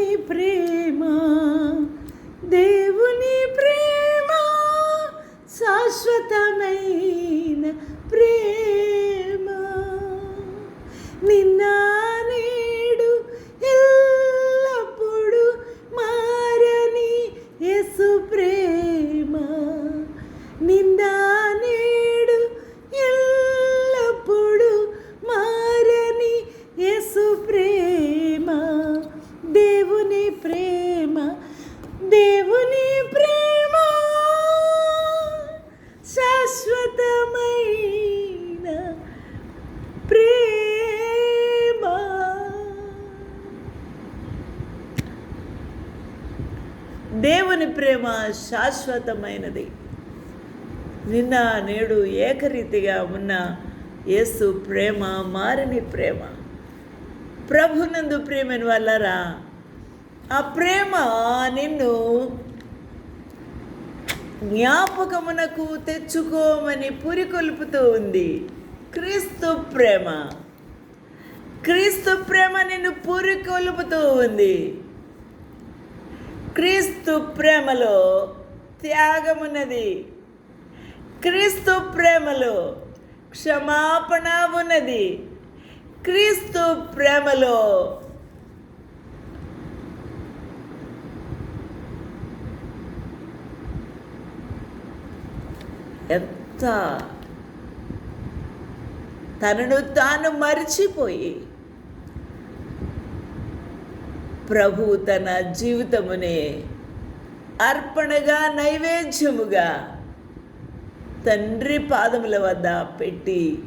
దేవుని ప్రేమ దేవుని ప్రేమ శాశ్వతమైన ప్రేమ. దేవుని ప్రేమ శాశ్వతమైనది. నిన్న నేడు ఏకరీతిగా ఉన్న యేసు ప్రేమ మారని ప్రేమ. ప్రభునందు ప్రేమని వల్లరా? ఆ ప్రేమ నిన్ను జ్ఞాపకమునకు తెచ్చుకోమని పురికొల్పుతూ ఉంది. క్రీస్తు ప్రేమ. క్రీస్తు ప్రేమ నిన్ను పురికొల్పుతూ ఉంది. క్రీస్తు ప్రేమలో త్యాగమున్నది. క్రీస్తు ప్రేమలో క్షమాపణ ఉన్నది. క్రీస్తు ప్రేమలో ఎంత తనను తాను మరిచిపోయి ప్రభు తన జీవితమునే అర్పణగా నైవేద్యముగా తండ్రి పాదముల వద్ద పెట్టి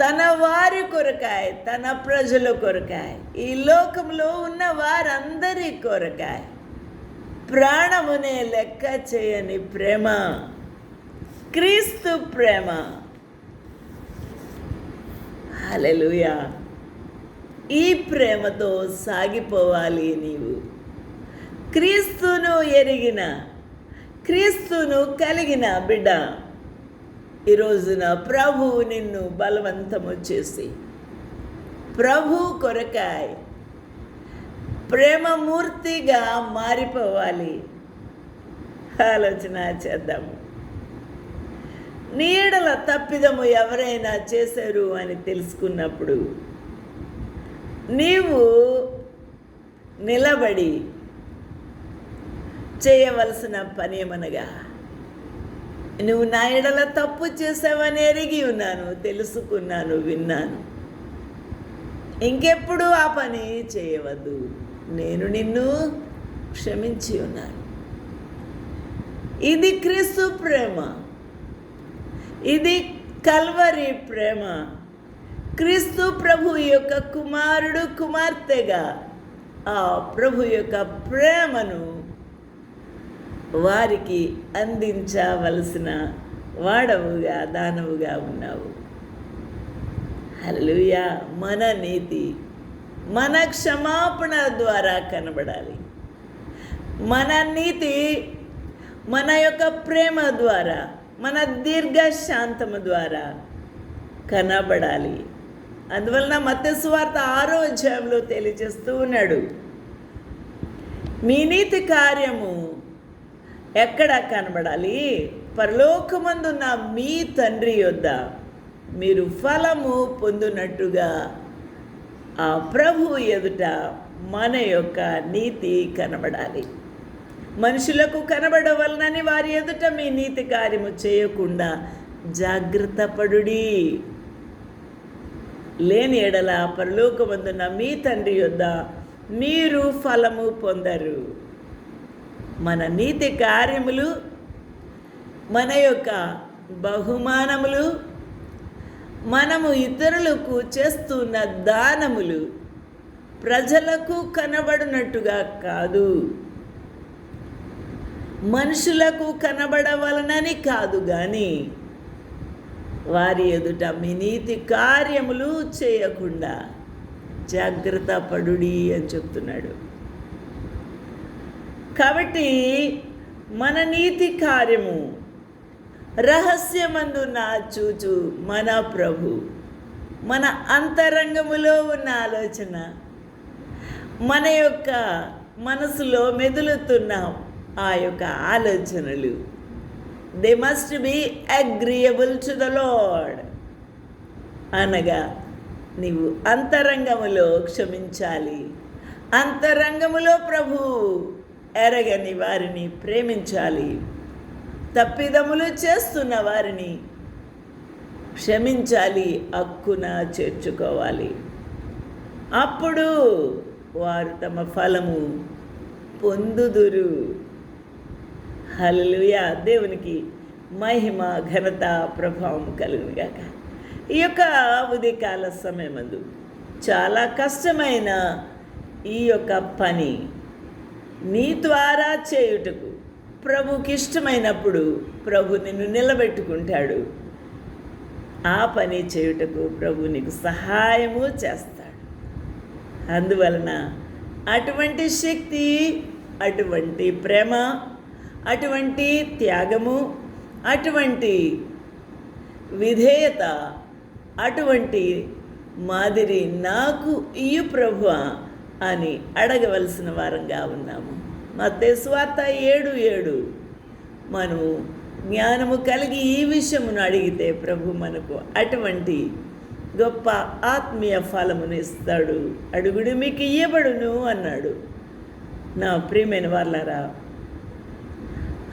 తన వారి కొరకాయ తన ప్రజల కొరకాయ ఈ లోకంలో ఉన్న వారందరి కొరకాయ ప్రాణమునే లెక్క చేయని ప్రేమ క్రీస్తు ప్రేమ. హల్లెలూయా. ఈ ప్రేమతో సాగిపోవాలి నీవు. క్రీస్తును ఎరిగిన క్రీస్తును కలిగిన బిడ్డ ఈ రోజున ప్రభువు నిన్ను బలవంతము చేసి ప్రభు కొరకాయ్ ప్రేమమూర్తిగా మారిపోవాలి. ఆలోచన చేద్దాము నీడల తప్పిదము ఎవరైనా చేశారు అని తెలుసుకున్నప్పుడు నీవు నిలబడి చేయవలసిన పని ఏమనగా నువ్వు నా ఎడల తప్పు చేసావని ఎరిగి ఉన్నాను తెలుసుకున్నాను విన్నాను. ఇంకెప్పుడు ఆ పని చేయవద్దు. నేను నిన్ను క్షమించి ఉన్నాను. ఇది క్రీస్తు ప్రేమ. ఇది కల్వరి ప్రేమ. క్రీస్తు ప్రభు యొక్క కుమారుడు కుమార్తెగా ఆ ప్రభు యొక్క ప్రేమను వారికి అందించవలసిన వాడవుగా దానవుగా ఉన్నావు. హల్లెలూయా. మన నీతి మన క్షమాపణ ద్వారా కనబడాలి. మన నీతి మన యొక్క ప్రేమ ద్వారా మన దీర్ఘశాంతము ద్వారా కనబడాలి. అందువలన మత్స్వార్త ఆరో అధ్యాయంలో తెలియజేస్తూ ఉన్నాడు. మీ నీతి కార్యము ఎక్కడ కనబడాలి? పరలోకమందున్న మీ తండ్రి యొద్ద మీరు ఫలము పొందినట్టుగా ఆ ప్రభు ఎదుట మన యొక్క నీతి కనబడాలి. మనుషులకు కనబడవలనని వారి ఎదుట మీ నీతి కార్యము చేయకుండా జాగ్రత్త పడుడి. లేని ఎడల పరలోకమందున్న మీ తండ్రి యొద్ద మీరు ఫలము పొందరు. మన నీతి కార్యములు మన యొక్క బహుమానములు మనము ఇతరులకు చేస్తున్న దానములు ప్రజలకు కనబడినట్టుగా కాదు. మనుషులకు కనబడవలనని కాదు కానీ వారి ఎదుట మీ నీతి కార్యములు చేయకుండా జాగ్రత్త పడుడి అని చెప్తున్నాడు. కాబట్టి మన నీతి కార్యము రహస్యమందు నా చూచు మన ప్రభు మన అంతరంగములో ఉన్న ఆలోచన మన యొక్క మనసులో మెదులుతున్న ఆ యొక్క ఆలోచనలు. They must be agreeable to the Lord అనగా నీవు అంతరంగములో క్షమించాలి. అంతరంగములో ప్రభు ఎరగని వారిని ప్రేమించాలి. తప్పిదములు చేస్తున్న వారిని క్షమించాలి హక్కున చేర్చుకోవాలి. అప్పుడు వారు తమ ఫలము పొందుదురు. హల్లెలూయా. దేవునికి మహిమ ఘనత ప్రభావం కలుగునుగాక ఈ యొక్క ఉదయకాల సమయమందు చాలా కష్టమైన ఈ యొక్క పని నీ ద్వారా చేయుటకు ప్రభుకి ఇష్టమైనప్పుడు ప్రభు నిన్ను నిలబెట్టుకుంటాడు. ఆ పని చేయుటకు ప్రభు నీకు సహాయము చేస్తాడు. అందువలన అటువంటి శక్తి అటువంటి ప్రేమ అటువంటి త్యాగము అటువంటి విధేయత అటువంటి మాదిరి నాకు ఇయ్యు ప్రభు అని అడగవలసిన వారంగా ఉన్నాము. మతే స్వార్త ఏడు ఏడు. మనము జ్ఞానము కలిగి ఈ విషయమును అడిగితే ప్రభు మనకు అటువంటి గొప్ప ఆత్మీయ ఫలమును ఇస్తాడు. అడుగుడు మీకు ఇయ్యబడును అన్నాడు. నా ప్రియమైన వాళ్ళరా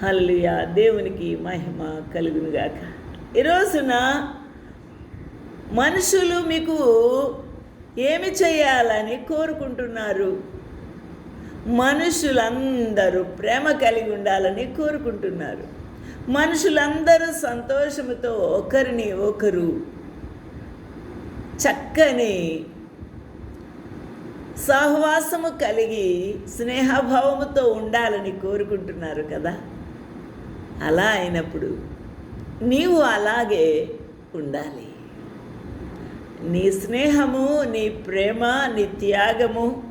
హల్లుయా దేవునికి మహిమ కలుగునుగాక. ఈ రోజున మనుషులు మీకు ఏమి చేయాలని కోరుకుంటున్నారు? మనుషులందరూ ప్రేమ కలిగి ఉండాలని కోరుకుంటున్నారు. మనుషులందరూ సంతోషముతో ఒకరిని ఒకరు చక్కని సహవాసము కలిగి స్నేహభావముతో ఉండాలని కోరుకుంటున్నారు కదా? అలా అయినప్పుడు నీవు అలాగే ఉండాలి. నీ స్నేహము నీ ప్రేమ నీ త్యాగము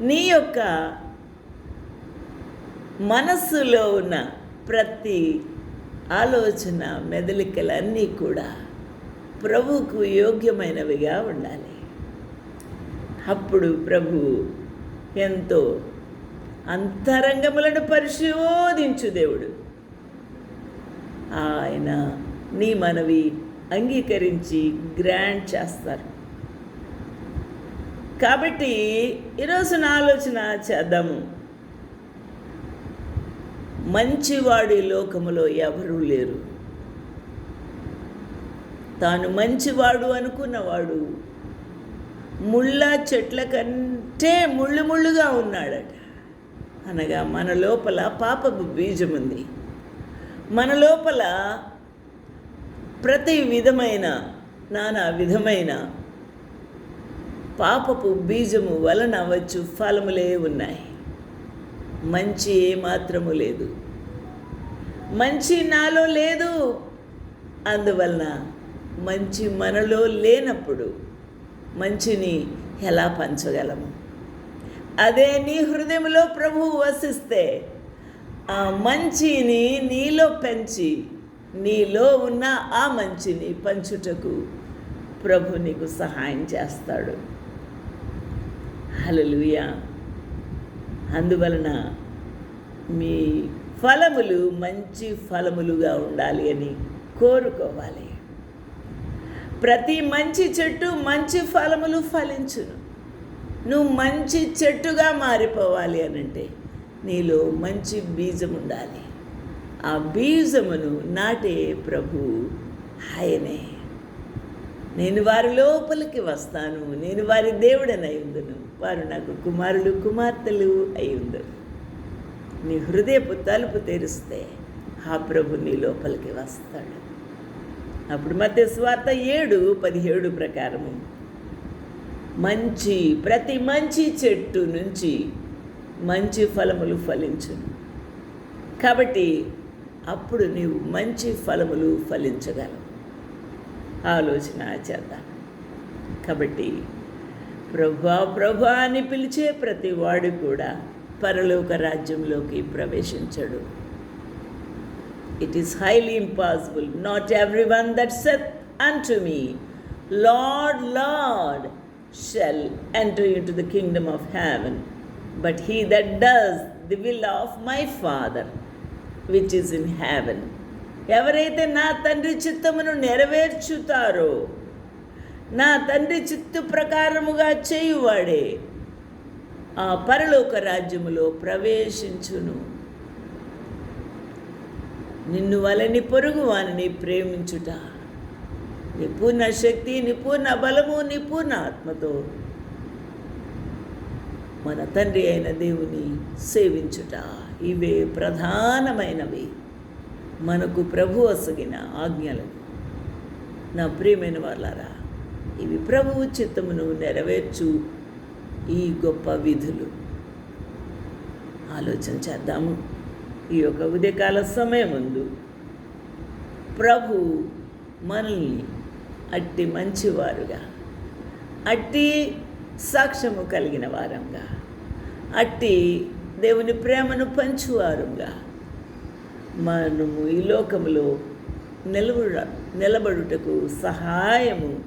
నీ యొక్క మనస్సులో ఉన్న ప్రతి ఆలోచన మెదలికలన్నీ కూడా ప్రభువుకు యోగ్యమైనవిగా ఉండాలి. అప్పుడు ప్రభు ఎంతో అంతరంగములను పరిశోధించు దేవుడు. ఆయన నీ మనవి అంగీకరించి గ్రాంట్ చేస్తారు. కాబట్టి ఈరోజు నా ఆలోచన చేద్దాము. మంచివాడి లోకములో ఎవరూ లేరు. తాను మంచివాడు అనుకున్నవాడు ముళ్ళ చెట్ల కంటే ముళ్ళు ముళ్ళుగా ఉన్నాడట. అనగా మన లోపల పాపపు బీజం ఉంది మన లోపల ప్రతి విధమైన నానా విధమైన పాపపు బీజము వలన వచ్చు ఫలములే ఉన్నాయి. మంచి ఏమాత్రము లేదు. మంచి నాలో లేదు. అందువలన మంచి మనలో లేనప్పుడు మంచిని ఎలా పంచగలము? అదే నీ హృదయంలో ప్రభువు వసిస్తే మంచిని నీలో పెంచి నీలో ఉన్న ఆ మంచిని పంచుటకు ప్రభు నీకు సహాయం చేస్తాడు. హలలుయ అందువలన మీ ఫలములు మంచి ఫలములుగా ఉండాలి అని కోరుకోవాలి. ప్రతి మంచి చెట్టు మంచి ఫలములు ఫలించును. నువ్వు మంచి చెట్టుగా మారిపోవాలి అనంటే నీలో మంచి బీజం ఉండాలి. ఆ బీజమును నాటే ప్రభు ఆయనే నేను వారి లోపలికి వస్తాను. నేను వారి దేవుడనై ఉందును వారు నాకు కుమారులు కుమార్తెలు అయి ఉందరు నీ హృదయపు తలుపు తెరిస్తే ఆ ప్రభు నీ లోపలికి వస్తాడు. అప్పుడు మధ్య స్వార్థ ఏడు పదిహేడు ప్రకారము. మంచి ప్రతి మంచి చెట్టు నుంచి మంచి ఫలములు ఫలించును కాబట్టి అప్పుడు నీవు మంచి ఫలములు ఫలించగలవు. ఆలోచన చేద్దాం. కాబట్టి ప్రభా ప్రభా అని పిలిచే ప్రతి వాడు కూడా పరలోక రాజ్యంలోకి ప్రవేశించడు. It is highly impossible not every one that saith unto me Lord Lord shall enter into the kingdom of heaven but he that does the will of my father which is in heaven ఎవరైతే నా తండ్రి చిత్తమును నెరవేర్చుతారో నా తండ్రి చిత్తు ప్రకారముగా చేయువాడే ఆ పరలోక రాజ్యములో ప్రవేశించును. నిన్ను వలని పొరుగు వాని ప్రేమించుట నిపుణ శక్తి నిపుణ బలము నిపుణ ఆత్మతో. మన తండ్రి అయిన దేవుని సేవించుట ఇవే ప్రధానమైనవి. మనకు ప్రభు వసగిన ఆజ్ఞలు. నా ప్రియమైన వాళ్ళారా ఇవి ప్రభువు చిత్తమును నెరవేర్చు ఈ గొప్ప విధులు. ఆలోచన చేద్దాము. ఈ యొక్క ఉదయకాల సమయం ముందు ప్రభు మనల్ని అట్టి మంచివారుగా అట్టి సాక్ష్యము కలిగిన వారంగా. అట్టి దేవుని ప్రేమను పంచువారుగా. మనము ఈ లోకములో నిలబడ నిలబడుటకు సహాయము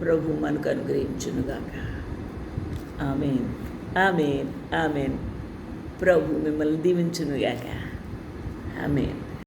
ప్రభు మనకు అనుగ్రహించునుగాక. Amen amen amen. ప్రభు మిమ్మల్ని దీవించునుగాక. ఆమెన్.